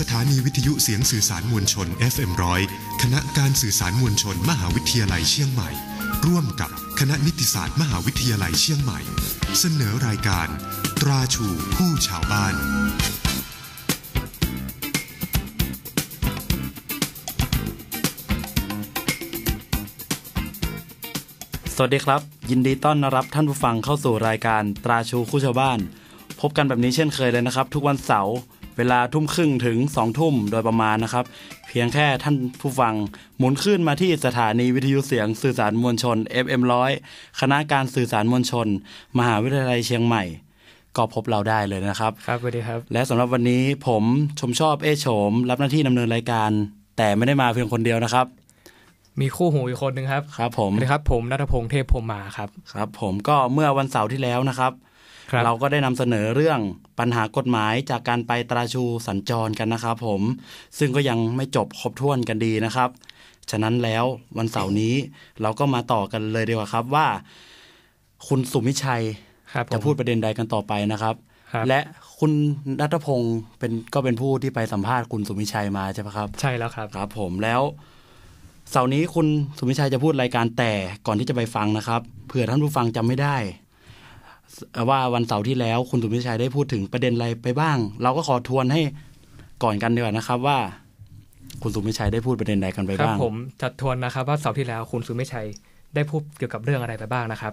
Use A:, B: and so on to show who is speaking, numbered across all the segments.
A: สถานีวิทยุเสียงสื่อสารมวลชน FM100 คณะการสื่อสารมวลชน มหาวิทยาลัยเชียงใหม่ ร่วมกับคณะนิติศาสตร์มหาวิทยาลัยเชียงใหม่ เสนอรายการ ตราชูผู้ชาวบ้าน
B: สวัสดีครับ ยินดีต้อนรับท่านผู้ฟังเข้าสู่รายการตราชูคู่ชาวบ้าน พบกันแบบนี้เช่นเคยเลยนะครับ ทุกวันเสาร์ เวลาทุ่มครึ่งถึงสองทุ่มโดยประมาณนะครับ เพียงแค่ท่านผู้ฟังหมุนขึ้นมาที่สถานีวิทยุเสียงสื่อสารมวลชน FM100 คณะการสื่อสารมวลชน มหาวิทยาลัยเชียงใหม่ ก็พบเราได้เลยนะครับ
C: ครับสวัสดีครับ
B: และสำหรับวันนี้ผมชมชอบเอโฉม รับหน้าที่ดำเนินรายการ แต่ไม่ได้มาเพียงคนเดียวนะครับ
C: มีคู่หูอีกคนหนึ่งครับ
B: ครับผม
C: สวัสดีครับผมนัทพงษ์เทพพรหมมาครับ
B: ครับผมก็เมื่อวันเสาร์ที่แล้วนะครับ
C: ค รับ
B: เราก็ได้นำเสนอเรื่องปัญหากฎหมายจากการไปตราชูสัญจรกันนะครับผม ซึ่งก็ยังไม่จบครบถ้วนกันดีนะครับ ฉะนั้นแล้ววันเสาร์นี้เราก็มาต่อกันเลยดีกว่าครับว่า คุณสุมิชัย
C: ครับผม
B: จะพูดประเด็นใดกันต่อไปนะครับ
C: ครับ
B: และคุณนัทพงศ์เป็นก็เป็นผู้ที่ไปสัมภาษณ์คุณสุมิชัยมาใช่ไหมครับ
C: ใช่แล้วครับ
B: ครับ ผมแล้วเสาร์นี้คุณสุมิชัยจะพูดรายการแต่ก่อนที่จะไปฟังนะครับเผื่อท่านผู้ฟังจำไม่ได้เอ่อ ว่าวันเสาร์ที่แล้วคุณสุมิชัยได้พูดถึงประเด็นอะไรไปบ้าง เราก็ขอทวนให้ก่อนกันดีกว่านะครับว่า คุณสุมิชัยได้พูดประเด็นใดกันไป
C: บ้า
B: งครับ
C: ผมจะทวนนะครับว่าเสาร์ที่แล้วคุณสุมิชัยได้พูดเกี่ยวกับเรื่องอะไรไปบ้างนะครับ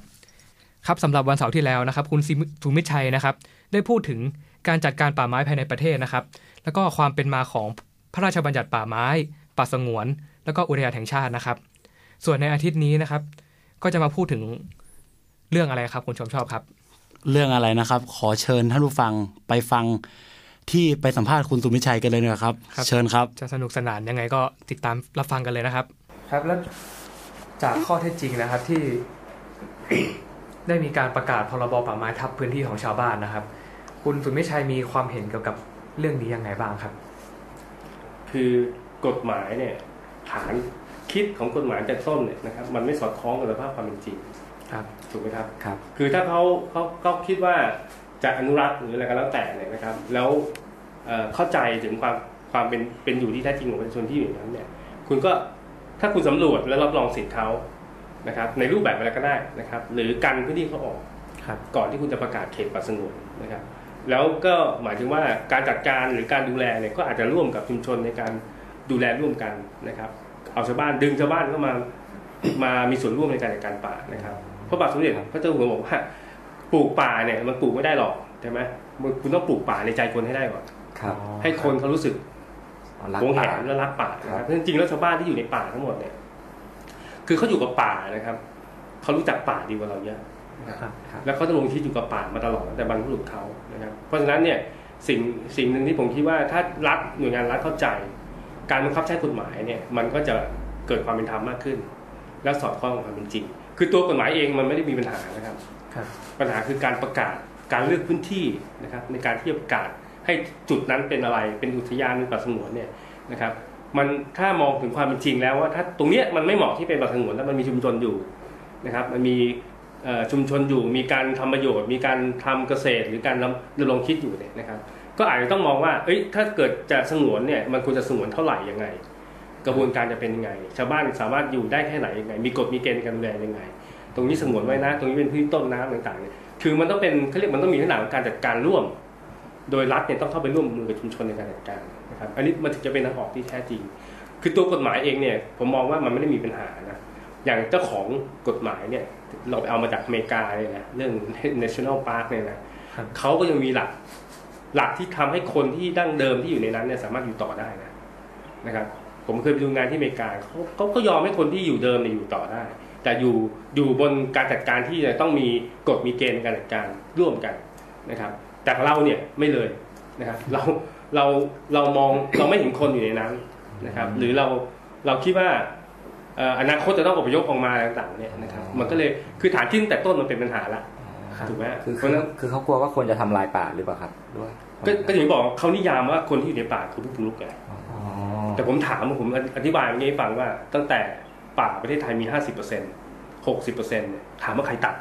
C: ครับสำหรับวันเสาร์ที่แล้วนะครับ คุณสุมิชัยนะครับ ได้พูดถึงการจัดการป่าไม้ภายในประเทศนะครับ แล้วก็ความเป็นมาของพระราชบัญญัติป่าไม้ ป่าสงวน แล้วก็อุทยานแห่งชาตินะครับ ส่วนในอาทิตย์นี้นะครับ ก็จะมาพูดถึงเรื่องอะไรครับ คุณชมชอบครับ
B: เรื่องอะไรนะครับ ขอเชิญท่านผู้ฟังไปฟังที่ไปสัมภาษณ์คุณสุมิชัยกันเลยนะครับ
C: ครับ
B: เชิญครับ
C: จะสนุกสนานยังไงก็ติดตามรับฟังกันเลยนะครับ ครับแล้วจากข้อเท็จจริงนะครับที่ได้มีการประกาศพรบป่าไม้ทับพื้นที่ของชาวบ้านนะครับ คุณสุมิชัยมีความเห็นเกี่ยวกับเรื่องนี้ยังไงบ้างครับ
D: คือกฎหมายเนี่ยฐานคิดของกฎหมายแต่ต้นเนี่ยนะครับ มันไม่สอดคล้องกับสภาพความเป็นจริง
C: ครับ
D: ถูกไหมครับ
B: ครับ
D: คือถ้าเขาเขาเขาคิดว่าจะอนุรักษ์หรืออะไรก็แล้วแต่เนี่ยนะครับ แล้วเอ่อเข้าใจถึงความความเป็นเป็นอยู่ที่แท้จริงของประชาชนที่อยู่นั้นเนี่ย คุณก็ถ้าคุณสำรวจและรับรองสิทธิ์เขานะครับ ในรูปแบบอะไรก็ได้นะครับ หรือกันพื้นที่เขาออก
C: ครับ
D: ก่อนที่คุณจะประกาศเขตป่าสงวนนะครับ แล้วก็หมายถึงว่าการจัดการหรือการดูแลเนี่ยก็อาจจะร่วมกับชุมชนในการดูแลร่วมกันนะครับ เอาชาวบ้านดึงชาวบ้านเข้ามามามีส่วนร่วมในการจัดการป่านะครับเพราะบาทสมเด็จพระเจ้าอยู่หัวบอกว่าปลูกป่าเนี่ยมันปลูกไม่ได้หรอกใช่ไหมมันคุณต้องปลูกป่าในใจคนให้ได้ก่อน
E: ครับ
D: ให้คนเขารู้สึก
E: อ๋อรัก
D: หวงแห
E: ป่า
D: นและรักป่านะค
E: ครั
D: รับบจริงๆแล้วชาวบ้านที่อยู่ในป่าทั้งหมดเนี่ยคือเขาอยู่กับป่านะครับเขารู้จักป่าดีกว่าเราเยอะนะครับ
C: ครับ
D: แล้วเขาต้องลงชีวิตอยู่กับป่ามาตลอดตั้งแต่บรรพบุรุษเขานะครับเพราะฉะนั้นเนี่ยสิ่งสิ่งหนึ่งที่ผมคิดว่าถ้ารัฐหน่วยงานรัฐเข้าใจ การบังคับใช้กฎหมายเนี่ยมันก็จะเกิดความเป็นธรรมมากขึ้น และสอดคล้องกับความเป็นจริง คือตัวกฎหมายเองมันไม่ได้มีปัญหานะครับ
C: ครับ
D: ปัญหาคือการประกาศการเลือกพื้นที่นะครับในการที่จะประกาศให้จุดนั้นเป็นอะไรเป็นอุทยานเป็นป่าสงวนเนี่ยนะครับมันถ้ามองถึงความเป็นจริงแล้วว่าถ้าตรงเนี้ยมันไม่เหมาะที่เป็นป่าสงวนแล้วมันมีชุมชนอยู่นะครับ มันมีเอ่อชุมชนอยู่มีการทำประโยชน์ มีการทำเกษตร หรือการดำรงคิดอยู่เนี่ยนะครับ ก็อาจจะต้องมองว่าเอ้ยถ้าเกิดจะสงวนเนี่ยมันควรจะสงวนเท่าไหร่ยังไง กระบวนการจะเป็นยังไง ชาวบ้านสามารถอยู่ได้แค่ไหนยังไง มีกฎมีเกณฑ์ในการดูแลยังไง ตรงนี้สงวนไว้นะ ตรงนี้เป็นพื้นที่ต้นน้ำต่างๆเนี่ยคือมันต้องเป็นเขาเรียกมันต้องมีลักษณะของการจัดการร่วม โดยรัฐเนี่ยต้องเข้าไปร่วมมือกับชุมชนในการจัดการนะครับ อันนี้มันถึงจะเป็นทางออกที่แท้จริง คือตัวกฎหมายเองเนี่ยผมมองว่ามันไม่ได้มีปัญหานะอย่างเจ้าของกฎหมายเนี่ยเราไปเอามาจากอเมริกาเลยนะเรื่อง national park เนี่ยนะครับเขาก็ยังมีหลักหลักที่ทำให้คนที่ดั้งเดิมที่อยู่ในนั้นเนี่ยสามารถอยู่ต่อได้นะนะครับ ผมเคยไปดูงานที่อเมริกาเขาเขาก็ยอมให้คนที่อยู่เดิมเนี่ยอยู่ต่อได้ แต่อยู่อยู่บนการจัดการที่จะต้องมีกฎมีเกณฑ์ในการจัดการร่วมกันนะครับแต่ของเราเนี่ยไม่เลยนะครับ เราเราเรามองเราไม่เห็นคนอยู่ในนั้นนะครับ หรือเราเราคิดว่าเอ่ออนาคตจะต้องอพยพออกมาต่างๆเนี่ยนะครับ มันก็เลยคือฐานที่ตั้งแต่ต้นมันเป็นปัญหาละ
C: ครับ
D: ถูกไหมฮะ
E: คือ
D: เพ
E: คื
D: ราะ
E: อ
D: ฉะนั้น
E: คือเขากลัวว่าคนจะทำลายป่าหรือเปล่าครับด้วย
D: ก็ก็อย่างที่บอกเขานิยามว่าคนที่อยู่ในป่าคือผู้บุกรุกไง
E: อ๋อ
D: แต่ผมถามผมอธิบายอย่างนี้ให้ฟังว่า ตั้งแต่ป่าประเทศไทยมีห้าสิบเปอร์เซ็นหกสิบเปอร์เซ็นเนี่ยถามว่าใครตัด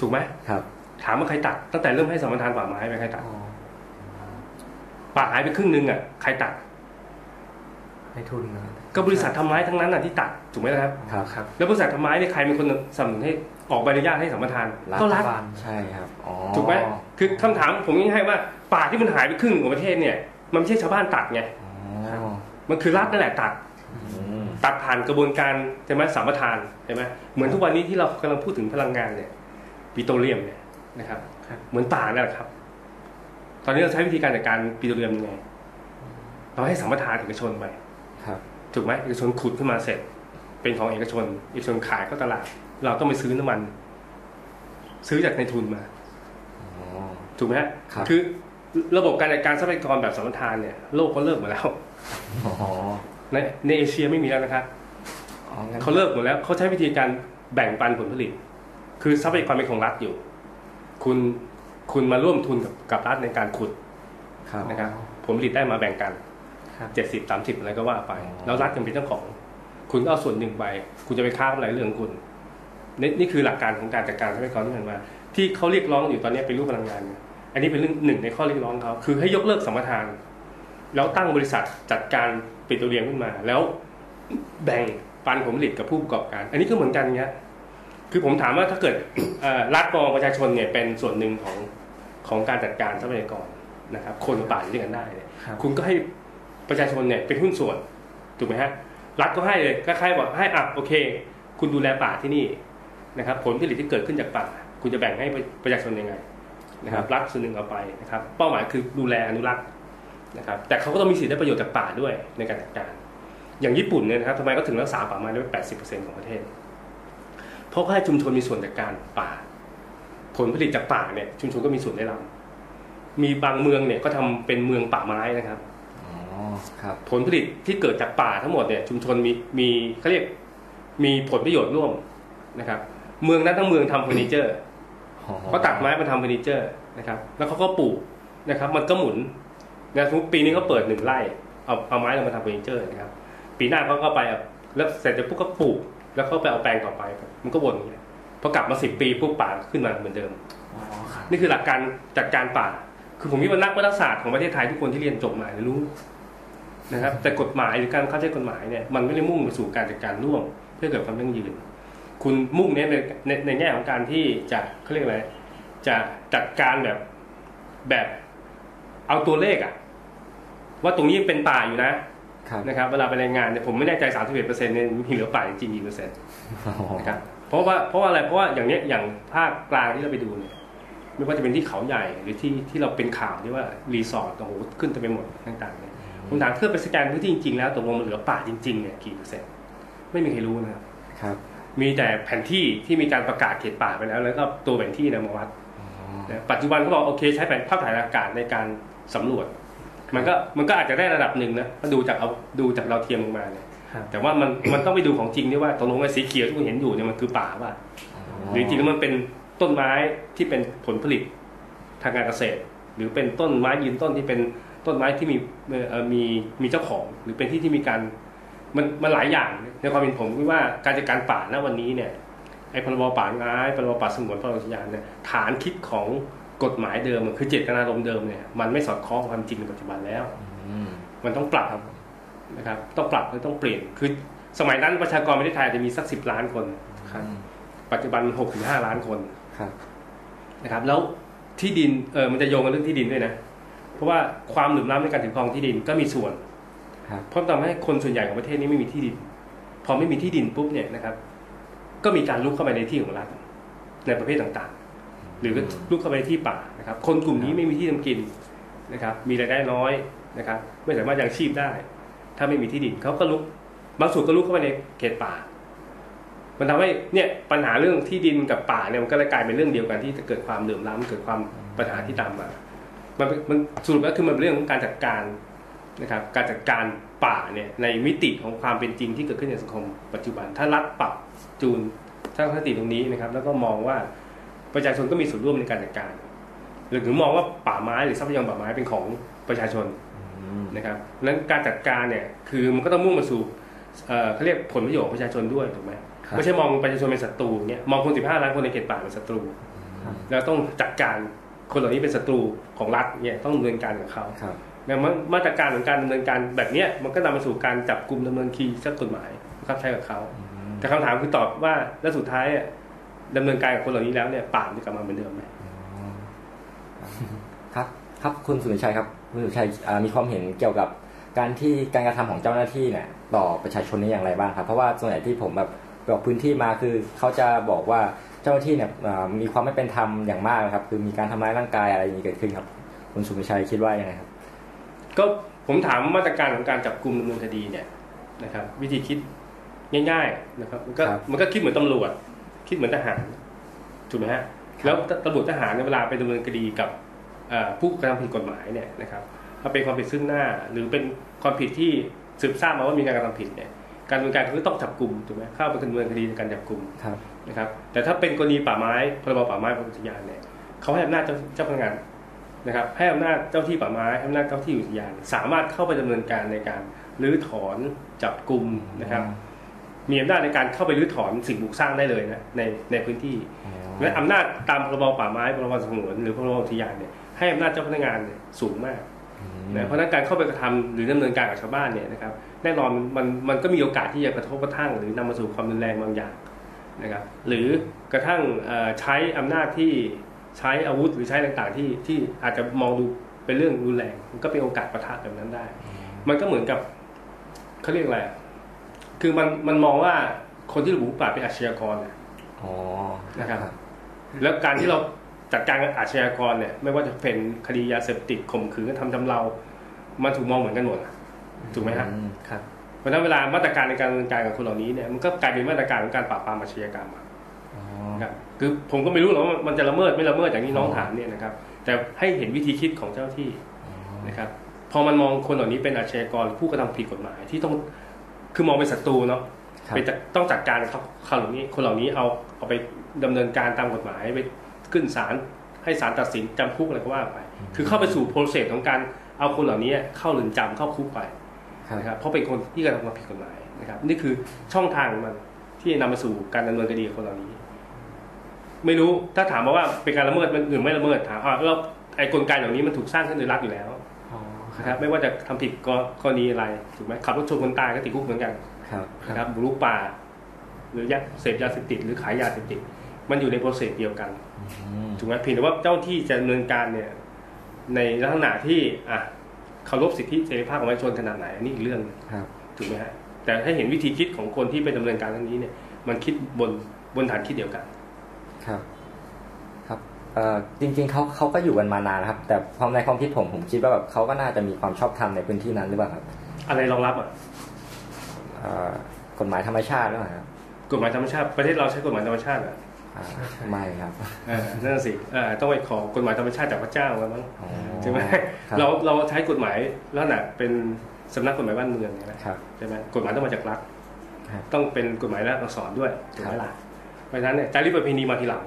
D: ถูกไหม
E: ครับ
D: ถามว่าใครตัด ตั้งแต่เริ่มให้สมรทานป่าไม้ไปใครตัด
E: อ๋อ
D: ป่าหายไปครึ่งหนึงอะใครตัด
C: ในทุนนะ
D: ก็บริษัททำไม้ทั้งนั้นอะที่ตัดถูกไหมล่ะครับ
E: ครับ
C: ครับ
D: แล้วบริษัททำไม้เนี่ยใครเป็นคนสนับสนุนให้ออกใบอนุญาตให้สัมปทานก็รัฐ
C: บาล
E: ใช่ครับอ๋อ
D: ถูกไหมคือคำถามผมง่ายๆว่าป่าที่มันหายไปครึ่งของประเทศเนี่ย มันไม่ใช่ชาวบ้านตัดไง
E: อ๋อ
D: มันคือรัฐนั่นแหละตัด
E: อืม
D: ตัดผ่านกระบวนการใช่ไหมสัมปทานใช่ไหมเหมือนทุกวันนี้ที่เรากำลังพูดถึงพลังงานเนี่ยปิโตรเลียมเนี่ยนะครับ
C: ครับ
D: เหมือนป่านั่นแหละครับ ตอนนี้เราใช้วิธีการจัดการปิโตรเลียมยังไงเราให้สัมปทานเอกชนไป
E: ครับ
D: ถูกไหมเอกชนขุดขึ้นมาเสร็จ เป็นของเอกชนเอกชนขายเข้าตลาด เราต้องไปซื้อน้ำมัน ซื้อจากในทุนมา
E: อ๋อ
D: ถูกไหมฮะ
E: ครับ
D: คือ ระบบการจัดการทรัพยากรแบบสัมปทานเนี่ยโลกเขาเลิกหมดแล้ว
E: อ๋อ
D: ในในเอเชียไม่มีแล้วนะครับ
E: อ๋องั้น
D: เขาเลิกหมดแล้วเขาใช้วิธีการแบ่งปันผลผลิต คือทรัพยากรเป็นของรัฐอยู่ คุณคุณมาร่วมทุนกับกับรัฐในการขุด
E: ครับ
D: นะครับผลผลิตได้มาแบ่งกัน
C: ครับ
D: เจ็ดสิบสามสิบอะไรก็ว่าไป
E: อ๋อ
D: แล้วรัฐยังเป็นเจ้าของ คุณก็เอาส่วนหนึ่งไป คุณจะไปค้ากำไรเรื่องของคุณนี่นี่คือหลักการของการจัดการทรัพยากรที่ผ่านมา ที่เขาเรียกร้องอยู่ตอนนี้เป็นรูปพลังงานเนี่ย อันนี้เป็นเรื่องหนึ่งในข้อเรียกร้องเขาคือให้ยกเลิกสัมปทาน แล้วตั้งบริษัทจัดการปิโตรเลียมขึ้นมา แล้วแบ่งปันผลผลิตกับผู้ประกอบการ อันนี้ก็เหมือนกันเนี้ยคือผมถามว่าถ้าเกิดเอ่อรัฐมองประชาชนเนี่ยเป็นส่วนหนึ่งของของการจัดการทรัพยากรนะครับ คนกับป่าอยู่ด้วยกันได้เนี่ย
C: ครับ
D: คุณก็ให้ประชาชนเนี่ยเป็นหุ้นส่วนถูกไหมฮะรัฐก็ให้เลยก็ใครบอกให้อะโอเค คุณดูแลป่าที่นี่นะครับ ผลผลิตที่เกิดขึ้นจากป่า คุณจะแบ่งให้ประชาชนยังไง นะครับรัฐส่วนหนึ่งเอาไปนะครับเป้าหมายคือดูแลอนุรักษ์นะครับแต่เขาก็ต้องมีสิทธิได้ประโยชน์จากป่าด้วยในการจัดการ อย่างญี่ปุ่นเนี่ยนะครับทำไมก็ถึงรักษาป่าไม้ได้แปดสิบเปอร์เซ็นต์ของประเทศ เพราะเขาให้ชุมชนมีส่วนจากการป่า ผลผลิตจากป่าเนี่ยชุมชนก็มีส่วนได้รับมีบางเมืองเนี่ยก็ทำเป็นเมืองป่าไม้นะครับ
E: อ๋อครับ
D: ผลผลิตที่เกิดจากป่าทั้งหมดเนี่ยชุมชนมีมีเขาเรียกมีผลประโยชน์ร่วมนะครับ เมืองนั้นทั้งเมืองทำเฟอร์นิเจอร์
E: อ๋อ
D: เขาตัดไม้มาทำเฟอร์นิเจอร์นะครับ แล้วเขาก็ปลูกนะครับ มันก็หมุนนะทุกปีนี้เขาเปิดหนึ่งไร่เอาเอาไม้เรามาทำเฟอร์นิเจอร์นะครับ ปีหน้าเขาก็ไปเอาแล้วเสร็จแล้วปุ๊บก็ปลูก แล้วเขาไปเอาแปลงต่อไป มันก็วนอย่างเงี้ยพอกลับมาสิบปีปุ๊บป่าขึ้นมาเหมือนเดิม
E: อ๋อครับ
D: นี่คือหลักการจัดการป่า คือผมคิดว่านักวัฒนศาสตร์ของประเทศไทยทุกคนที่เรียนจบมาเนี่ยรู้นะครับ แต่กฎหมายหรือการเข้าใจกฎหมายเนี่ยมันไม่ได้มุ่งไปสู่การจัดการร่วม เพื่อเกิดความยั่งยืน คุณมุ่งเน้นในในในแง่ของการที่จะเขาเรียกอะไรจะจัดการแบบแบบเอาตัวเลขอะว่าตรงนี้เป็นป่าอยู่นะครับนะครับเวลาไปรายงานเนี่ยผมไม่แน่ใจ31เปอร์เซ็นต์เนี่ยมีเหลือป่าจริงๆกี่เปอร์เซ็นต์
E: อ๋อ
D: นะครับเพราะว่าเพราะว่าอะไรเพราะว่าอย่างเนี้ยอย่างภาคกลางที่เราไปดูเนี่ยไม่ว่าจะเป็นที่เขาใหญ่หรือที่ที่เราเป็นข่าวที่ว่ารีสอร์ทโอ้โหขึ้นเต็มไปหมดต่างๆเนี่ยผมถามเพื่อไปสแกนพื้นที่จริงๆแล้วตกลงมันเหลือป่าจริงๆเนี่ยกี่เปอร์เซ็นต์ไม่มีใครรู้นะครับ
E: ครับ
D: มีแต่แผนที่ที่มีการประกาศเขตป่าไปแล้ว แล้วก็ตัวแผนที่เนยมาวัด
E: อ๋อ
D: นะปัจจุบันเขาบอกโอเคใช้แผนภาพถ่ายอากาศในการสำรวจ มันก็มันก็อาจจะได้ระดับหนึ่งนะถ้าดูจากเอาดูจากเราวเทียมลงมาเนี่ย
C: ครับ
D: แต่ว่ามันมันต้องไปดูของจริงด้วยว่าตกลงไอ้สีเขียวที่คุณเห็นอยู่เนี่ยมันคือป่าป่ะหรือจริงๆแล้วมันเป็นต้นไม้ที่เป็นผลผลิตทางการเกษตร หรือเป็นต้นไม้ยืนต้นที่เป็นต้นไม้ที่มีเอ่อมีมีเจ้าของ หรือเป็นที่ที่มีการ มันมันหลายอย่างในความเป็นผมคิดว่าการจัดการป่าณวันนี้เนี่ยไอ้พรบป่าไม้พรบป่าสงวนพรบอุทยานเนี่ยฐานคิดของกฎหมายเดิมคือเจตนารมณ์เดิมเนี่ยมันไม่สอดคล้องกับความจริงในปัจจุบันแล้ว
E: อืม
D: มันต้องปรับนะครับ ต้องปรับและต้องเปลี่ยนคือสมัยนั้นประชากรประเทศไทยอาจจะมีสักสิบล้านคน
E: ครับ
D: ปัจจุบันหกถึงห้าล้านคน
E: ครับ
D: นะครับ แล้วที่ดินเออมันจะโยงกับเรื่องที่ดินด้วยนะ เพราะว่าความเหลื่อมล้ำในการถือครองที่ดินก็มีส่วน
E: ครับ
D: เพราะทำให้คนส่วนใหญ่ของประเทศนี้ไม่มีที่ดิน พอไม่มีที่ดินปุ๊บเนี่ยนะครับ ก็มีการลุกเข้าไปในที่ของรัฐในประเภทต่างๆ หรือลุกเข้าไปที่ป่านะครับ คนกลุ่มนี้ไม่มีที่ทำกินนะครับ มีรายได้น้อยนะครับ ไม่สามารถยังชีพได้ ถ้าไม่มีที่ดินเขาก็ลุก บางส่วนก็ลุกเข้าไปในเขตป่า มันทำให้เนี่ยปัญหาเรื่องที่ดินกับป่าเนี่ยมันก็เลยกลายเป็นเรื่องเดียวกันที่จะเกิดความเหลื่อมล้ำเกิดความปัญหาที่ตามมา มันมันสรุปแล้วคือมันเป็นเรื่องของการจัดการ นะครับการจัดการป่าเนี่ยในมิติของความเป็นจริงที่เกิดขึ้นในสังคมปัจจุบัน ถ้ารัฐปรับจูนทัศนคติตรงนี้นะครับ แล้วก็มองว่าประชาชนก็มีส่วนร่วมในการจัดการ หรือมองว่าป่าไม้หรือทรัพยากรป่าไม้เป็นของประชาชน
E: อืม
D: นะครับนั้นการจัดการเนี่ยคือมันก็ต้องมุ่งมาสู่เอ่อเขาเรียกผลประโยชน์ของประชาชนด้วยถูกไหม
E: ครับ
D: ไม่ใช่มองประชาชนเป็นศัตรูเนี่ยมองคน15ล้านคนในเขตป่าเป็นศัตรู แล้วต้องจัดการคนเหล่านี้เป็นศัตรูของรัฐเนี่ยต้องดำเนินการกับเขา
E: ครับ
D: ดังนั้นมาตรการของการดำเนินการแบบเนี้ยมันก็นำไปสู่การจับกลุ่มดำเนินคดีเจ้ากฎหมายบังคับใช้กับเขาแต่คำถามคือตอบว่าแล้วสุดท้ายอะดำเนินการกับคนเหล่านี้แล้วเนี่ยป่าจะกลับมาเหมือนเดิมไหม
E: ครับ ครับคุณสุรชัยครับคุณสุรชัยอ่ามีความเห็นเกี่ยวกับการที่การกระทำของเจ้าหน้าที่เนี่ย ต่อประชาชนนี้อย่างไรบ้างครับ เพราะว่าส่วนใหญ่ที่ผมแบบไปออกพื้นที่มาคือเขาจะบอกว่าเจ้าหน้าที่เนี่ยอ่ามีความไม่เป็นธรรมอย่างมากนะครับ คือมีการทำร้ายร่างกายอะไรอย่างนี้เกิดขึ้นครับ คุณสุรชัยคิดว่ายังไงครับ
D: ก็ผมถามมาตรการของการจับกลุ่มดำเนินคดีเนี่ยนะครับ วิธีคิดง่าย ๆนะครับ มันก็
E: ครับ
D: มันก็คิดเหมือนตำรวจ คิดเหมือนทหารถูกไหมฮะแล้วตำรวจทหารในยเวลาไปดำเนินคดีกับเอ่อผู้กระทำผิดกฎหมายเนี่ยนะครับถ้าเป็นความผิดซึ่งหน้า หรือเป็นความผิดที่สืบทราบมาว่ามีการกระทำผิดเนี่ยการดำเนินการคือต้องจับกลุ่มถูกไหมเข้าไปดำเนินคดีในการจับกลุ่ม
E: ครับ
D: นะครับแต่ถ้าเป็นกรณีป่าไม้พรบป่าไม้พรบอุทยานเนี่ยเขาให้อำนาจเจ้าเจ้าพนักงาน นะครับให้อำนาจเจ้าที่ป่าไม้ให้อำนาจเจ้าที่อุทยาน สามารถเข้าไปดำเนินการในการรื้อถอนจับกลุ่มนะครับ มีอำนาจในการเข้าไปรื้อถอนสิ่งปลูกสร้างได้เลยนะในในพื้นที่และอำนาจตามพรบป่าไม้พรบสงวนหรือพรบอุทยานเนี่ยให้อำนาจเจ้าพนักงานเนี่ยสูงมากนะเพราะฉะนั้นการเข้าไปกระทำหรือดำเนินการกับชาวบ้านเนี่ยนะครับแน่นอนมันมันก็มีโอกาสที่จะกระทบกระทั่ง หรือนำมาสู่ความรุนแรงบางอย่างนะครับหรือกระทั่งเอ่อใช้อำนาจที่ ใช้อาวุธหรือใช้ต่างๆที่ที่อาจจะมองดูเป็นเรื่องรุนแรงมันก็เป็นโอกาสประทะแบบนั้นได้ มันก็เหมือนกับเขาเรียกอะไรอะคือมันมันมองว่าคนที่ระบุป่าเป็นอาชญากรน่ะ
E: อ๋อ
D: นะครับ แล้วการที่เราจัดการกับอาชญากรเนี่ย ไม่ว่าจะเป็นคดียาเสพติดข่มขืนกระทำชำเรา มันถูกมองเหมือนกันหมดอะถูกไหมฮะ
E: อืมครับ
D: เพราะฉะนั้นเวลามาตรการในการดำเนินการกับคนเหล่านี้เนี่ยมันก็กลายเป็นมาตรการของการปราบปรามอาชญากรรมอะ
E: อ๋อ
D: นะ ครับคือผมก็ไม่รู้หรอกว่ามันจะละเมิดไม่ละเมิดอย่างที่น้องถามเนี่ยนะครับ แต่ให้เห็นวิธีคิดของเจ้าหน้าที่นะครับ พอมันมองคนเหล่านี้เป็นอาชญากรหรือผู้กระทำผิดกฎหมายที่ต้องคือมองเป็นศัตรูเนาะ
E: ครับ
D: ไปจัดต้องจัดการเขาเขาเหล่านี้คนเหล่านี้เอาเอาไปดำเนินการตามกฎหมายไปขึ้นศาลให้ศาลตัดสินจำคุกอะไรก็ว่าไป คือเข้าไปสู่โปรเซสของการเอาคนเหล่านี้เข้าเรือนจำเข้าคุกไป
E: ครับ
D: นะครับเพราะเป็นคนที่กระทำความผิดกฎหมายนะครับ นี่คือช่องทางมันที่จะนำมาสู่การดำเนินคดีกับคนเหล่านี้ ไม่รู้ถ้าถามมาว่าเป็นการละเมิดมันหรือไม่ละเมิดถามอ่าแล้วไอ้กลไกเหล่านี้มันถูกสร้างขึ้นโดยรัฐอยู่แล้ว
E: อ๋อค
D: นะค
E: รั
D: รับบไม่ว่าจะทำผิดกกรณีอะไรถูกไหมขับรถชนคนตายก็ติดคุกเหมือนกัน
E: ครับ
D: นะครับบุกรุกป่า หรือยาเสพยาเสพติดหรือขายยาเสพติดมันอยู่ในโปรเซสเดียวกัน
E: อืม
D: ถูกไหมเพียงแต่ว่าเจ้าที่จะดำเนินการเนี่ย ในลักษณะที่อะเคารพสิทธิเสรีภาพของประชาชนขนาดไหนอันนี้อีกเรื่องหนึ่ง
E: ครับ
D: ถูกไหมฮะแต่ให้เห็นวิธีคิดของคนที่ไปดำเนินการเรื่องนี้เนี่ย มันคิดบนบนฐานคิดเดียวกัน
E: ครับ ครับเอ่อจริง ๆเขาเขาก็อยู่กันมานานนะครับ แต่ความในความคิดผมผมคิดว่าแบบเขาก็น่าจะมีความชอบธรรมในพื้นที่นั้นหรือเปล่าครับ
D: อะไรรองรับอะ
E: เอ่อกฎหมายธรรมชาติหรือเปล่าครับ
D: กฎหมายธรรมชาติประเทศเราใช้กฎหมายธรรมชาติอะ
E: อ่าไม่ครับ
D: เออนั่นนะสิเออต้องไปขอกฎหมายธรรมชาติจากพระเจ้าแล้วมั้ง
E: อ๋อ
D: ใช่ไหม
E: ครับ
D: เราเราใช้กฎหมายลักษณะเป็นสำนักกฎหมายบ้านเมืองเนี่ยนะ
E: ครับ
D: ใช่ไหมกฎหมายต้องมาจากรัฐ
E: ครับ
D: ต้องเป็นกฎหมายและอักษรด้วยถูกไหม
E: ครับ
D: ล่ะ เพราะฉะนั้นเนี่ยจารีตประเพณีมาทีหลัง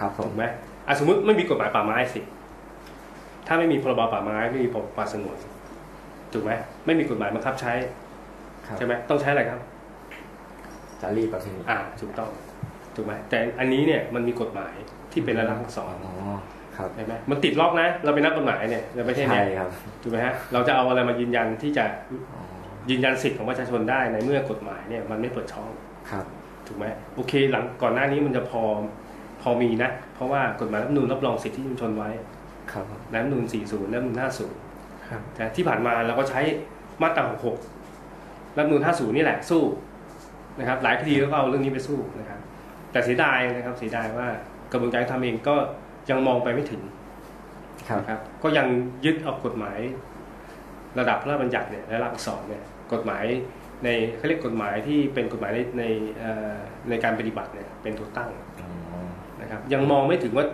E: ครับผ
D: ถู
E: ม
D: กไหมอะสมมติไม่มีกฎหมายป่าไม้สิ ถ้าไม่มีพรบป่าไม้ไม่มีพรบป่าสงวนถูกไหมไม่มีกฎหมายบังคับใช้
E: ครับ
D: ใช่ไหมต้องใช้อะไรครับ
E: จารีตประเพณี
D: อ่าถูกต้องถูกไหมแต่อันนี้เนี่ยมันมีกฎหมายที่เป็นลายลักษณ์อักษร
E: อ๋อครับ
D: ใช่ไหมมันติดล็อกนะ เราเป็นนักกฎหมายเนี่ยในประเทศ
E: ใช่
D: เนี้ย
E: ครับ
D: ถูกไหมฮะเราจะเอาอะไรมายืนยันที่จะ
E: อ๋อ
D: ยืนยันสิทธิของประชาชนได้ในเมื่อกฎหมายเนี่ยมันไม่เปิดช่อง
E: ครับ
D: ถูกไหมโอเค หลังก่อนหน้านี้มันจะพอพอมีนะ เพราะว่ากฎหมายรัฐธรรมนูญรับรองสิทธิชุมชนไว้
E: ครับ
D: รัฐธรรมนูญ40รัฐธรรมนูญ50
C: ครับ
D: แต่ที่ผ่านมาเราก็ใช้มาตรา66รัฐธรรมนูญ50 นี่แหละสู้นะครับ หลายคดีก็เอาเรื่องนี้ไปสู้นะครับ แต่เสียดายนะครับเสียดายว่ากระบวนการทำเองก็ยังมองไปไม่ถึง
E: ครับ
D: นะครับก็ยังยึดเอากฎหมาย ระดับพระราชบัญญัติเนี่ยและหลักสอนเนี่ยกฎหมาย ในเขาเรียกกฎหมายที่เป็นกฎหมายในในเอ่อในการปฏิบัติเนี่ยเป็นตัวตั้ง
E: อ๋อ
D: นะครับยังมองไม่ถึงว่า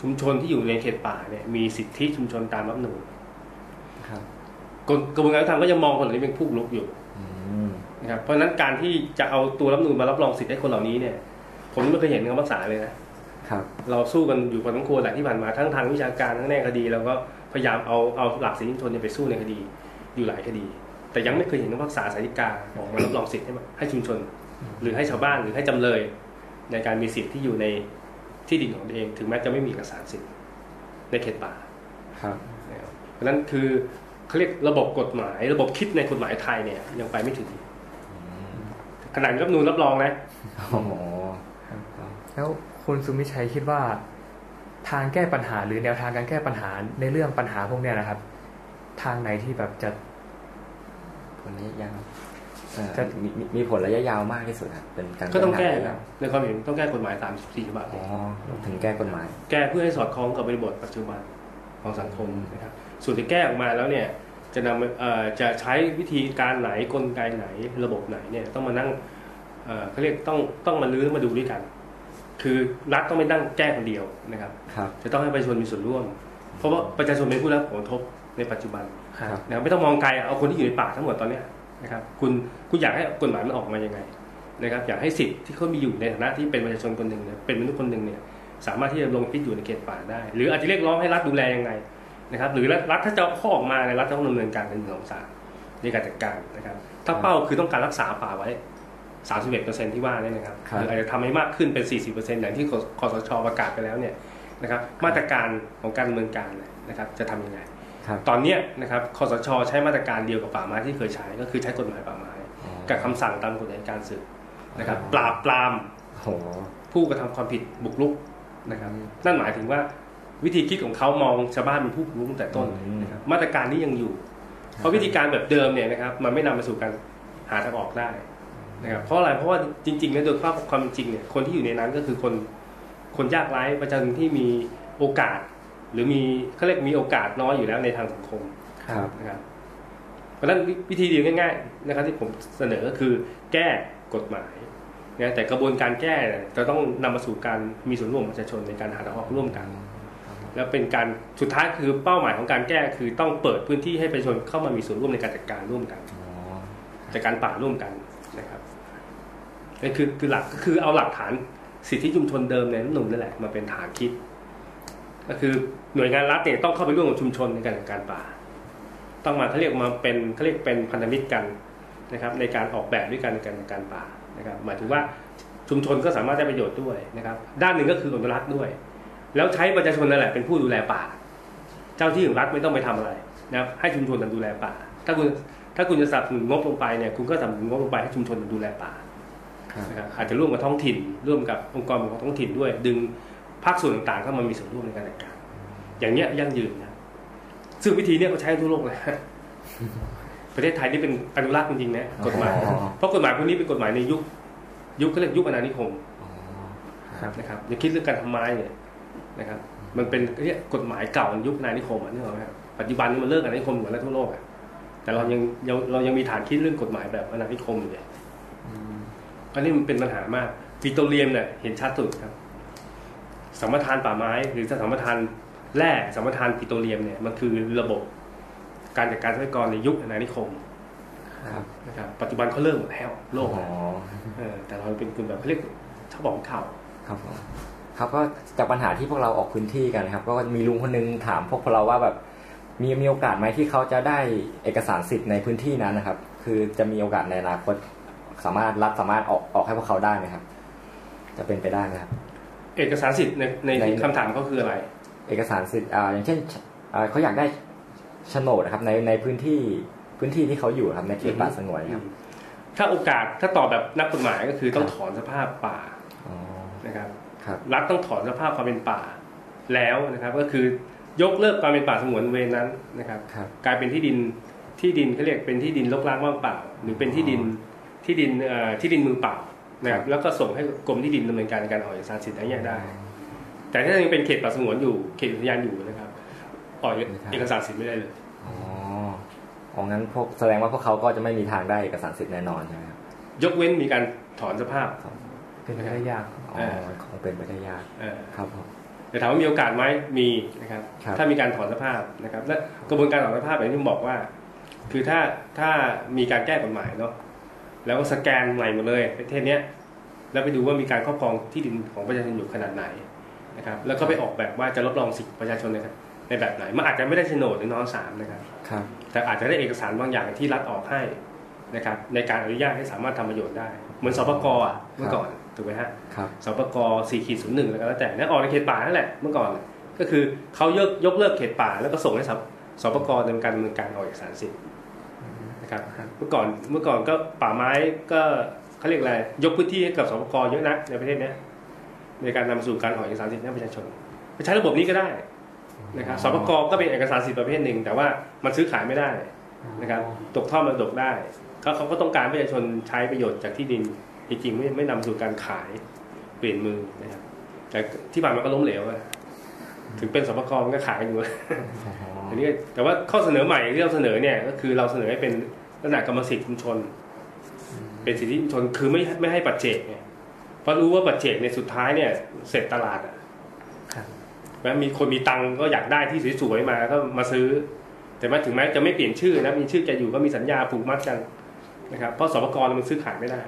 D: ชุมชนที่อยู่ในเขตป่าเนี่ยมีสิทธิชุมชนตามรัฐธรรมนูญ
E: ครับ
D: กฎกระบวนการยุติธรรมก็ยังมองคนเหล่านี้เป็นผู้บุกรุกอยู่
E: อืม
D: นะครับเพราะฉะนั้นการที่จะเอาตัวรัฐธรรมนูญมารับรองสิทธิให้คนเหล่านี้เนี่ย ผมไม่เคยเห็นคำพักษาเลยนะ
E: ครับ
D: เราสู้กันอยู่พอสมควรแหละที่ผ่านมาทั้งทางวิชาการทั้งแนคดีเราก็พยายามเอาเอาหลักสิทธิชุมชนเนี่ยไปสู้ในคดีอยู่หลายคดี แต่ยังไม่เคยเห็นคำพักษาสาริกาออกมารับรองสิทธิ์ให้มาให้ชุมชน หรือให้ชาวบ้านหรือให้จำเลย ในการมีสิทธิ์ที่อยู่ในที่ดินของตัวเอง ถึงแม้จะไม่มีเอกสารสิทธิ์ในเขตป่า
E: ครับ
D: นะครับเพราะฉะนั้นคือเขาเรียกระบบกฎหมาย ระบบคิดในกฎหมายไทยเนี่ย ยังไปไม่ถึงขนาดรัฐธรรมนูลรับรองนะ
E: โอ้โห
C: แล้วคุณสุมิชัยคิดว่า ทางแก้ปัญหาหรือแนวทางการแก้ปัญหาในเรื่องปัญหาพวกเนี้ยนะครับ ทางไหนที่แบบจะ
E: ผลระยะยาวเอ่อ
C: จะ
E: มีมีมีผลระยะยาวมากที่สุดครับเป็นการ
D: ก็ต้องแก้
E: ปัญหา
D: นะในความเห็นต้องแก้กฎหมายตาม14ฉบับ
E: อ๋อถึงแก้กฎหมาย
D: แก้เพื่อให้สอดคล้องกับบริบทปัจจุบันของสังคมนะครับส่วนที่แก้ออกมาแล้วเนี่ยจะนำเอ่อจะใช้วิธีการไหนกลไกไหนระบบไหนเนี่ยต้องมานั่งเอ่อเขาเรียกต้องต้องมาลื้อมาดูด้วยกัน คือรัฐต้องไม่นั่งแก้คนเดียวนะครับ
E: ครับ
D: จะต้องให้ประชาชนมีส่วนร่วม เพราะว่าประชาชนเป็นผู้รับผลกระทบในปัจจุบัน
C: ครับ
D: นะครับไม่ต้องมองไกลเอาคนที่อยู่ในป่าทั้งหมดตอนเนี้ยนะครับคุณคุณอยากให้กฎหมายมันออกมายังไงนะครับอยากให้สิทธิ์ที่เขามีอยู่ในฐานะที่เป็นประชาชนคนหนึ่งเนี่ยเป็นมนุษย์คนหนึ่งเนี่ยสามารถที่จะลงพิษอยู่ในเขตป่าได้ หรืออาจจะเรียกร้องให้รัฐดูแลยังไงนะครับหรือรัฐถ้าจะเอาข้อออกมาในยรัฐต้องดำเนินการเป็นหนึ่งสองสามในการจัดการนะครับถ้าเป้าคือต้องการรักษาป่าไว้ 31%ที่ว่าเนี่ยนะครับ
E: ครับ
D: หรืออาจจะทำให้มากขึ้นเป็น 40%อย่างที่คสชประกาศไปแล้วเนี่ยนะครับมาตรการของการดำเนินการนะครับจะทำยังไง
E: ครับ
D: ตอนเนี้ยนะครับคสชใช้มาตรการเดียวกับป่าไม้ที่เคยใช้ก็คือใช้กฎหมายป่าไม้
E: อ๋อ
D: กับคำสั่งตามกฎหมายการศึกนะครับ ปราบปราม
E: โอ้โห
D: ผู้กระทำความผิดบุกรุกนะครับ นั่นหมายถึงว่าวิธีคิดของเขามองชาวบ้านเป็นผู้บุกรุกตั้งแต่ต้นนะครับ มาตรการนี้ยังอยู่ เพราะวิธีการแบบเดิมเนี่ยนะครับ มันไม่นำมาสู่การหาทางออกได้นะครับเพราะอะไรเพราะว่าจริงๆแล้วโดยความเป็นจริงเนี่ยคนที่อยู่ในนั้นก็คือคนคนยากไร้ประชาชนที่มีโอกาส หรือมีเขาเรียกมีโอกาสน้อยอยู่แล้วในทางสังคม
E: ครับ
D: นะครับ เพราะฉะนั้นวิวิธีเดียวง่าย ๆ นะครับ ที่ผมเสนอก็คือแก้กฎหมายนะแต่กระบวนการแก้เนี่ยจะต้องนำมาสู่การมีส่วนร่วมของประชาชนในการหาทางออกร่วมกัน แล้วเป็นการสุดท้ายคือเป้าหมายของการแก้คือต้องเปิดพื้นที่ให้ประชาชนเข้ามามีส่วนร่วมในการจัดการร่วมกัน
E: อ๋อ
D: จัดการป่าร่วมกันนะครับนี่คือคือหลักก็คือเอาหลักฐานสิทธิชุมชนเดิมในรัฐธรรมนูนนั่นแหละมาเป็นฐานคิด ก็คือหน่วยงานรัฐเนี่ยต้องเข้าไปร่วมกับชุมชนในการจัดการป่า ต้องมาเขาเรียกมาเป็นเขาเรียกเป็นพันธมิตรกันนะครับ ในการออกแบบด้วยกันในการจัดการป่านะครับหมายถึงว่าชุมชนก็สามารถได้ประโยชน์ด้วยนะครับ ด้านหนึ่งก็คืออนุรักษ์ด้วย แล้วใช้ประชาชนนั่นแหละเป็นผู้ดูแลป่า เจ้าที่ของรัฐไม่ต้องไปทำอะไรนะครับให้ชุมชนนั้นดูแลป่า ถ้าคุณถ้าคุณจะสนับสนุนงบลงไปเนี่ยคุณก็สนับสนุนงบลงไปให้ชุมชนมันดูแลป่า
E: ครับ
D: นะครับอาจจะร่วมกับท้องถิ่น ร่วมกับองค์กรปกครองท้องถิ่นด้วย ดึง ภาคส่วนต่างๆเข้ามามีส่วนร่วมในการจัดการ อย่างเนี้ยยั่งยืนนะซึ่งวิธีเนี้ยเขาใช้ทั่วโลกเลยประเทศไทยนี่เป็นอนุรักษ์จริงๆนะกฎหมาย
E: อ๋อ
D: เพราะกฎหมายพวกนี้เป็นกฎหมายในยุค ยุคเขาเรียกยุคอาณานิคม
E: อ๋อ
D: นะครับอย่าคิดเรื่องการทำไม้เนี่ยนะครับ มันเป็นเรียกกฎหมายเก่ายุคอาณานิคมอะนึกออกไหมครับปัจจุบันนี้มันเลิกอาณานิคมหมดแล้วทั่วโลกอะแต่เรายังยังเรายังมีฐานคิดเรื่องกฎหมายแบบอาณานิคมอยู่เลยอันนี้มันเป็นปัญหามากปิโตรเลียมเนี่ยเห็นชัดสุดครับ สัมปทานป่าไม้ หรือสัมปทานแร่สัมปทานปิโตรเลียมเนี่ยมันคือระบบการจัดการทรัพยากรในยุคอาณานิคม
E: ครับ
D: นะครับปัจจุบันเขาเลิกหมดแล้วโลก
E: อ๋อ
D: เออแต่เราเป็นกลุ่มแบบเขาเรียกชอบบอกข่าว
E: ครับผมครับก็จากปัญหาที่พวกเราออกพื้นที่กันนะครับ ก็มีลุงคนนึงถามพวกเราว่าแบบมีมีโอกาสไหมที่เขาจะได้เอกสารสิทธิ์ในพื้นที่นั้นนะครับ คือจะมีโอกาสในอนาคตสามารถรัฐสามารถออกออกให้พวกเขาได้ไหมครับ จะเป็นไปได้ไหมครับ
D: เอกสารสิทธิ์ในใน
E: ใน
D: คำถามเขาคืออะไร
E: เอกสารสิทธิ์อ่าอย่างเช่นอ่าเขาอยากได้โฉนดนะครับในในพื้นที่พื้นที่ที่เขาอยู่ครับในเขตป่าสงวนครับ
D: ถ้าโอกาสถ้าตอบแบบนักกฎหมายก็คือต้อง
E: ครับ
D: ถอนสภาพป่า
E: อ๋อ
D: นะครับ
E: ครับ
D: รัฐต้องถอนสภาพความเป็นป่า แล้วนะครับก็คือยกเลิกความเป็นป่าสงวนเวรนั้นนะครับ
E: ครับ
D: กลายเป็นที่ดินที่ดินเขาเรียกเป็นที่ดินรกร้างว่างเปล่า หรือเป็นที่ดินที่ดินเอ่อที่ดินมือเปล่า นะครับแล้วก็ส่งให้กรมที่ดินดำเนินการในการออกเอกสารสิทธิ์อะไรเงี้ยได้ แต่ถ้ายังเป็นเขตป่าสงวนอยู่เขตอุทยานอยู่นะครับออกเอกสารสิทธิ์ไม่ได้เลย
E: อ๋ออ๋องั้นพวกแสดงว่าพวกเขาก็จะไม่มีทางได้เอกสารสิทธิ์แน่นอนใช่ไหมครับ
D: ยกเว้นมีการถอนสภาพ
C: เป็นไปได้ยาก
E: อ๋อคงเป็นไปได้ยาก
D: เออ
E: ครับผม
D: แต่ถามว่ามีโอกาสไหมมีนะครับ
E: ครับ
D: ถ้ามีการถอนสภาพนะครับ และกระบวนการถอนสภาพอย่างที่ผมบอกว่า คือถ้าถ้ามีการแก้กฎหมายเนาะ แล้วก็สแกนใหม่หมดเลยประเทศเนี้ยแล้วไปดูว่ามีการครอบครองที่ดินของประชาชนอยู่ขนาดไหนนะครับแล้วก็ไปออกแบบว่าจะรับรองสิทธิประชาชนในในแบบไหนมันอาจจะไม่ได้โฉนดหรือนอนสามนะครับ
E: ครับ
D: แต่อาจจะได้เอกสารบางอย่างที่รัฐออกให้นะครับในการอนุญาตให้สามารถทำประโยชน์ได้ เหมือนสปกอะเมื่อก่อนถูกไหมฮะ
E: ครับ
D: สปกสี่ขีดศูนย์หนึ่งแล้วก็แล้วแต่นั่นออกในเขตป่านั่นแหละเมื่อก่อน ก็คือเขายกยกเลิกเขตป่าแล้วก็ส่งให้สับสปกรดำเนินการดำเนินการออกเอกสารสิทธิ์ นะครับเมื่อก่อนเมื่อก่อนก็ป่าไม้ก็เขาเรียกอะไรยกพื้นที่ให้กับสปกรเยอะนะในประเทศนี้ในการนำสู่การออกเอกสารสิทธิ์ให้ประชาชนไปใช้ระบบนี้ก็ได้นะครับสปกก็เป็นเอกสารสิทธิ์ประเภทหนึ่ง แต่ว่ามันซื้อขายไม่ได้นะครับตกทอดมรดกได้ก็เขาก็ต้องการประชาชนใช้ประโยชน์จากที่ดินจริงๆไม่ไม่นำสู่การขายเปลี่ยนมือนะครับแต่ที่ผ่านมาก็ล้มเหลวถึงเป็นสปกมันก็ขายกันอยู่ อันนี้แต่ว่าข้อเสนอใหม่ที่เราเสนอเนี่ยก็คือเราเสนอให้เป็นลักษณะกรรมสิทธิ์ชุมชน เป็นสิทธิชุมชนคือไม่ไม่ให้ปัจเจกไงเพราะรู้ว่าปัจเจกในยสุดท้ายเนี่ย เสร็จตลาดอะ
E: ครับ
D: แล้วมีคนมีตังค์ก็อยากได้ที่สวยๆมาก็มาซื้อ แต่ว่าถึงแม้จะไม่เปลี่ยนชื่อนะมีชื่อแกอยู่ก็มีสัญญาผูกมัดกันนะครับเพราะสปกรมันซื้อขายไม่ได้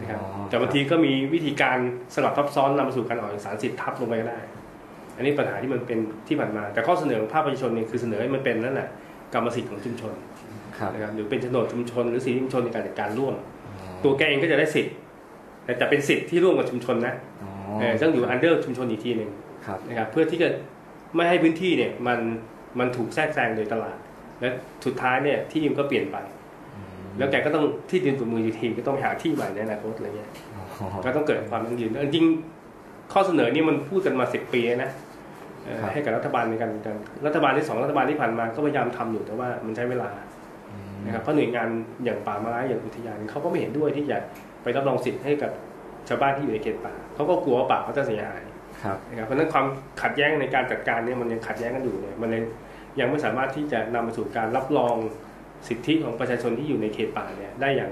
D: นะครับ
E: อ๋อ
D: แต่บางทีก็มีวิธีการสลับซับซ้อนนำมาสู่การออกเอกสารสิทธิ์ทับลงไปก็ได้ อันนี้ปัญหาที่มันเป็นที่ผ่านมา แต่ข้อเสนอของภาคประชาชนเนี่ยคือเสนอให้มันเป็นนั่นแหละกรรมสิทธิ์ของชุมชน
E: ครับ
D: นะครับหรือเป็นโฉนดชุมชน หรือสิทธิชุมชนในการจัดการร่วม ตัวแกเองก็จะได้สิทธิ์แต่จะเป็นสิทธิ์ที่ร่วมกับชุมชนนะ
E: อ๋อ
D: เออต้องอยู่อันเดอร์ชุมชนอีกทีหนึ่ง
E: ครับ
D: นะครับเพื่อที่จะไม่ให้พื้นที่เนี่ยมันมันถูกแทรกแซงโดยตลาด และสุดท้ายเนี่ยที่ดินก็เปลี่ยนไป แล้วแกก็ต้องที่ดินตัวมืออยู่ทีก็ต้องไปหาที่ใหม่ในอนาคตอะไรเงี้ย
E: อ๋อ
D: ก็ต้องเกิดความยั่งยืนจริงๆ ข้อเสนอนี่มันพูดกันมาสิบปีนะเอ่อ
E: ครับ
D: ให้กับรัฐบาลในการการรัฐบาลที่สองรัฐบาลที่ผ่านมาก็พยายามทำอยู่แต่ว่ามันใช้เวลานะครับเพราะหน่วยงานอย่างป่าไม้อย่างอุทยานเขาก็ไม่เห็นด้วยที่จะไปรับรองสิทธิ์ให้กับชาวบ้านที่อยู่ในเขตป่าเขาก็กลัวว่าป่าเขาจะเสียหาย
E: ครับ
D: นะครับเพราะฉะนั้นความขัดแย้งในการจัดการเนี่ยมันยังขัดแย้งกันอยู่เนี่ยมันเลยยังไม่สามารถที่จะนำไปสู่การรับรองสิทธิของประชาชนที่อยู่ในเขตป่าเนี่ยได้อย่าง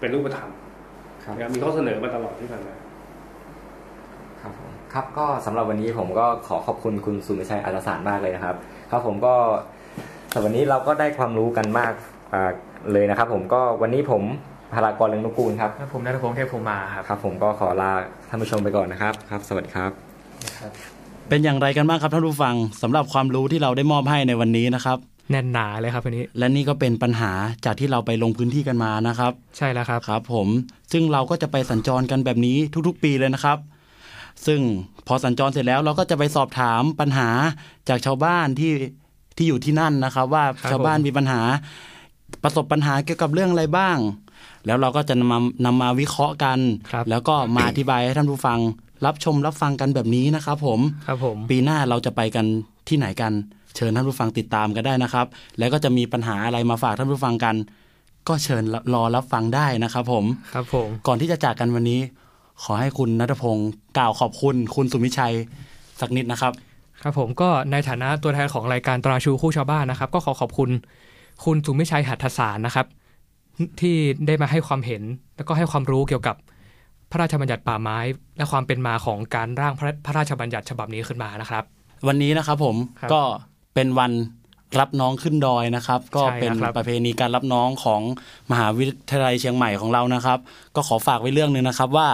D: เป็นรูปธรรม
E: ครับ
D: นะครับมีข้อเสนอมาตลอดที่ผ่านมา
E: ครับผมครับก็สำหรับวันนี้ผมก็ขอขอบคุณคุณสุมิชัยอัตสารมากเลยนะครับ ครับผมก็สำหรับวันนี้เราก็ได้ความรู้กันมากอ่าเลยนะครับ ผมก็วันนี้ผมพารากรเลืองนุกูลครับ
C: และผมนัทพงษ์เทพภูมิมาครับ
E: ครับ ผมก็ขอลาท่านผู้ชมไปก่อนนะครับครับ สวัสดีครับ
B: เป็นอย่างไรกันบ้างครับท่านผู้ฟังสำหรับความรู้ที่เราได้มอบให้ในวันนี้นะครับ
C: แน่นหนาเลยครับวันนี้
B: และนี่ก็เป็นปัญหาจากที่เราไปลงพื้นที่กันมานะครับ
C: ใช่แล้วครับ
B: ครับ ผมซึ่งเราก็จะไปสัญจรกันแบบนี้ทุกๆ ปีเลยนะครับ ซึ่งพอสัญจรเสร็จแล้วเราก็จะไปสอบถามปัญหาจากชาวบ้านที่ที่อยู่ที่นั่นนะครับ ว่า
C: ครับ
B: ชาวบ้าน
C: ผม
B: มีปัญหา ประสบปัญหาเกี่ยวกับเรื่องอะไรบ้าง แล้วเราก็จะนำมานำมาวิเคราะห์กัน
C: ครับ
B: แล้วก็มาอธิบายให้ท่านผู้ฟัง รับชมรับฟังกันแบบนี้นะครับ ผม
C: ครับผม
B: ปีหน้าเราจะไปกันที่ไหนกัน เชิญท่านผู้ฟังติดตามกันได้นะครับ แล้วก็จะมีปัญหาอะไรมาฝากท่านผู้ฟังกัน ก็เชิญรอรับฟังได้นะครับ ผม
C: ครับผม
B: ก่อนที่จะจากกันวันนี้ ขอให้คุณนัทพงศ์กล่าวขอบคุณคุณสุมิชัยสักนิดนะครับ
C: ครับผมก็ในฐานะตัวแทนของรายการตราชูคู่ชาวบ้านนะครับ ก็ขอขอบคุณคุณสุมิชัยหัตถสารนะครับ ที่ได้มาให้ความเห็นแล้วก็ให้ความรู้เกี่ยวกับพระราชบัญญัติป่าไม้ และความเป็นมาของการร่างพระพระราชบัญญัติฉบับนี้ขึ้นมานะครับ
B: วันนี้นะครับผม
C: ครับ
B: ก็เป็นวัน รับน้องขึ้นดอยนะครับ ก็
C: ใช่
B: เป็น
C: นะครับ
B: ประเพณีการรับน้องของมหาวิทยาลัยเชียงใหม่ของเรานะครับ ก็ขอฝากไว้เรื่องหนึ่งนะครับว่า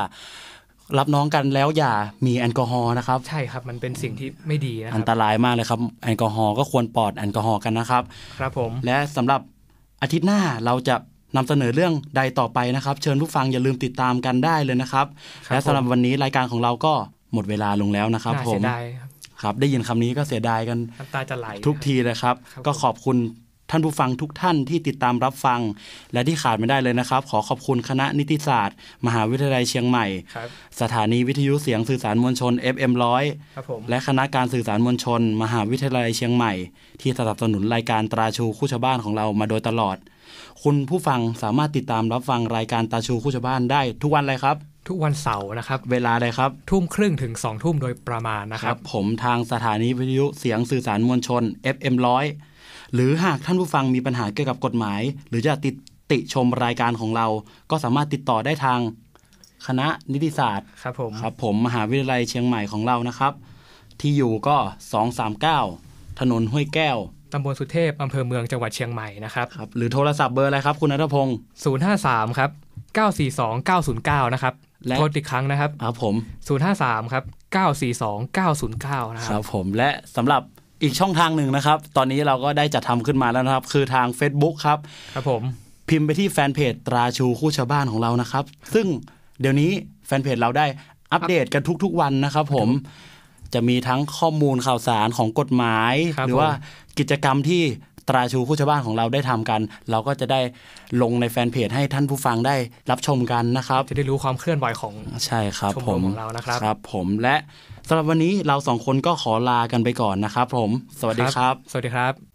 B: รับน้องกันแล้วอย่ามีแอลกอฮอล์นะครับ
C: ใช่ครับมันเป็นสิ่งที่ไม่ดีนะค
B: อัน
C: รับ
B: ตรายมากเลยครับแอลกอฮอล์ก็ควรปลอดแอลกอฮอล์กันนะครับ
C: ครับผม
B: และสำหรับอาทิตย์หน้าเราจะนำเสนอเรื่องใดต่อไปนะครับ เชิญผู้ฟังอย่าลืมติดตามกันได้เลยนะครับ
C: ครับ
B: และสำหรับ
C: ผม
B: วันนี้รายการของเราก็หมดเวลาลงแล้วนะครับ
C: น่า
B: ผ
C: เสี
B: ม
C: ยดาย ครับ
B: ครับ ได้ยินคำนี้ก็เสียดายกัน
C: น้ำตาจะไหล
B: ทุกทีเลยครับ
C: ครับ
B: ก็ขอบคุณท่านผู้ฟังทุกท่านที่ติดตามรับฟัง และที่ขาดไม่ได้เลยนะครับ ขอขอบคุณคณะนิติศาสตร์ มหาวิทยาลัยเชียงใหม่
C: ครับ
B: สถานีวิทยุเสียงสื่อสารมวลชน FM 100
C: ครับผม
B: และคณะการสื่อสารมวลชน มหาวิทยาลัยเชียงใหม่ ที่สนับสนุนรายการตราชูคู่ชาวบ้านของเรามาโดยตลอด คุณผู้ฟังสามารถติดตามรับฟังรายการตราชูคู่ชาวบ้านได้ทุกวันเลยครับ
C: ทุกวันเสาร์นะครับ
B: เวลาเลยครับ
C: ทุ่มครึ่งถึงสองทุ่มโดยประมาณนะ
B: ค
C: ค
B: รั
C: รั
B: บบผมทางสถานีวิทยุเสียงสื่อสารมวลชน FM 100 หรือหากท่านผู้ฟังมีปัญหาเกี่ยวกับกฎหมาย หรือจะติดติชมรายการของเรา ก็สามารถติดต่อได้ทาง คณะนิติศาสตร์
C: ครับผม
B: ครับผมมหาวิทยาลัยเชียงใหม่ของเรานะครับ ที่อยู่ก็ 239 ถนนห้วยแก้ว
C: ตำบลสุเทพอำเภอเมืองจังหวัดเชียงใหม่นะครับ
B: ครับ หรือโทรศัพท์เบอร์อะไรครับคุณนัทพงศ์
C: 053 ครับ 942 909 นะครับ
B: และ
C: โทษอีกครั้งนะครับ
B: ครับผม
C: 053 ครับ 942 909 นะค
B: ค
C: รั
B: รับบผมและสำหรับอีกช่องทางหนึ่งนะครับ ตอนนี้เราก็ได้จัดทำขึ้นมาแล้วนะครับ คือทาง Facebook ครับ
C: ครับผม
B: พิมพ์ไปที่แฟนเพจตราชูคู่ชาวบ้านของเรานะครับ ซึ่งเดี๋ยวนี้แฟนเพจเราได้อัปเดตกันทุกๆวันนะครับผมจะมีทั้งข้อมูลข่าวสารของกฎหมาย
C: ครับ
B: หรือว่า
C: ผม
B: กิจกรรมที่ ตราชูผู้ชาวบ้านของเราได้ทำกัน เราก็จะได้ลงในแฟนเพจให้ท่านผู้ฟังได้รับชมกันนะครับ
C: จะได้รู้ความเคลื่อนไหวของ
B: ใช่ครับ
C: ชม
B: ผ
C: รม
B: ม
C: ของเรานะครับ
B: ครับ ผมและสำหรับวันนี้เราสองคนก็ขอลากันไปก่อนนะครับ ผม สวัสดีครับ
C: สวัสดีครับ